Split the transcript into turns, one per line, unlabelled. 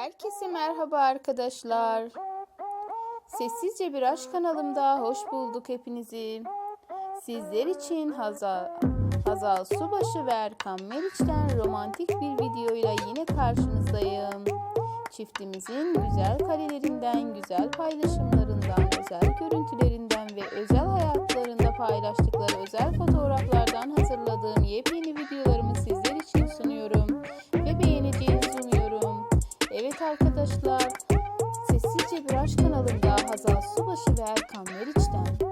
Herkese merhaba arkadaşlar. Sessizce bir aşk kanalımda hoş bulduk hepinizi. Sizler için Hazal, Hazal Subaşı ve Erkan Meriç'ten romantik bir videoyla yine karşınızdayım. Çiftimizin güzel karelerinden, güzel paylaşımlarından, özel görüntülerinden ve özel hayatlarında paylaştıkları özel fotoğraflardan Evet arkadaşlar, Sessizce Bir Aşk kanalında Hazal Subaşı ve Erkan Meriç'ten